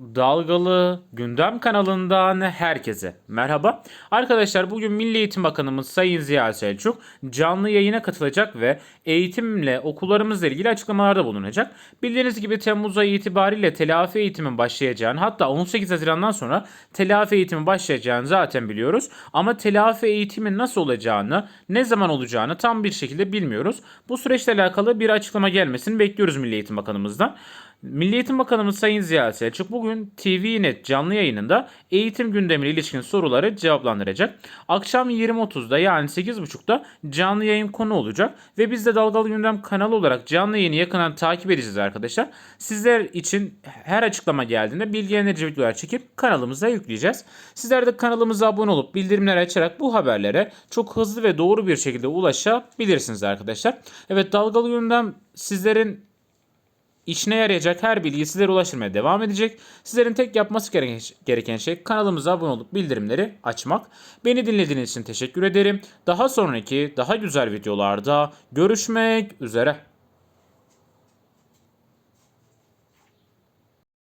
Dalgalı Gündem kanalından herkese merhaba. Arkadaşlar bugün Milli Eğitim Bakanımız Sayın Ziya Selçuk canlı yayına katılacak ve eğitimle okullarımızla ilgili açıklamalarda bulunacak. Bildiğiniz gibi Temmuz ayı itibariyle telafi eğitimin başlayacağını hatta 18 Haziran'dan sonra telafi eğitimi başlayacağını zaten biliyoruz. Ama telafi eğitimin nasıl olacağını, ne zaman olacağını tam bir şekilde bilmiyoruz. Bu süreçle alakalı bir açıklama gelmesini bekliyoruz Milli Eğitim Bakanımızdan. Milli Eğitim Bakanımız Sayın Ziya Selçuk bugün TVNet canlı yayınında eğitim gündemine ilişkin soruları cevaplandıracak. Akşam 20.30'da yani 8.30'da canlı yayın konu olacak ve biz de Dalgalı Gündem kanalı olarak canlı yayını yakından takip edeceğiz arkadaşlar. Sizler için her açıklama geldiğinde bilgilendirici videolar çekip kanalımıza yükleyeceğiz. Sizler de kanalımıza abone olup bildirimleri açarak bu haberlere çok hızlı ve doğru bir şekilde ulaşabilirsiniz arkadaşlar. Evet Dalgalı Gündem sizlerin İşine yarayacak her bilgi sizlere ulaştırmaya devam edecek. Sizlerin tek yapması gereken, gereken şey kanalımıza abone olup bildirimleri açmak. Beni dinlediğiniz için teşekkür ederim. Daha sonraki daha güzel videolarda görüşmek üzere.